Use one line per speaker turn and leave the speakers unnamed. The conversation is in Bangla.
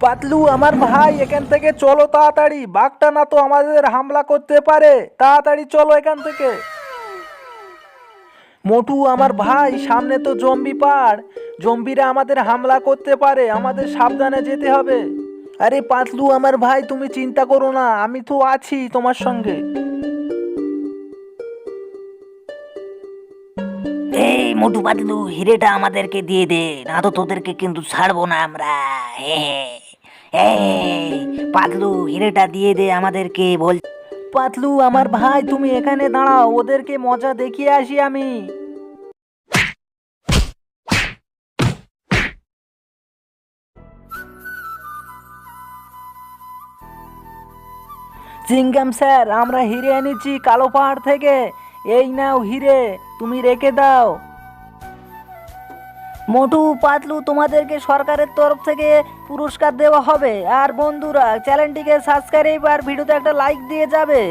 পাতলু, আমার ভাই, এখান থেকে চলো তাড়াতাড়ি। বাঘটা না তো আমাদের হামলা করতে পারে। তাড়াতাড়ি চলো এখান থেকে। মোটু, আমার ভাই, সামনে তো জম্বি পাড় জম্বিরা আমাদের হামলা করতে পারে। আমাদের সাবধানে যেতে হবে। আরে পাতলু, আমার ভাই, তুমি চিন্তা করো না। আমি তো আছি তোমার সঙ্গে।
এই মোটু পাতলু, হিরেটা আমাদেরকে দিয়ে দে। না তো তোদেরকে কিন্তু ছাড়বো না আমরা। হে হে। এই, পাতলু, হিরেটা দিয়ে দে আমাদেরকে, বল।
পাতলু, আমার ভাই, তুমি এখানে দাঁড়াও, ওদেরকে মজা দেখিয়ে আসি আমি। চিংগাম স্যার, আমরা হিরে এনেছি কালো পাহাড় থেকে। এই নাও হিরে, তুমি রেখে দাও। মোটু পাতলু, তোমাদেরকে সরকারের তরফ থেকে পুরস্কার দেওয়া হবে। আর বন্ধুরা, চ্যানেলটিকে সাবস্ক্রাইব আর ভিডিওতে একটা লাইক দিয়ে যাবে।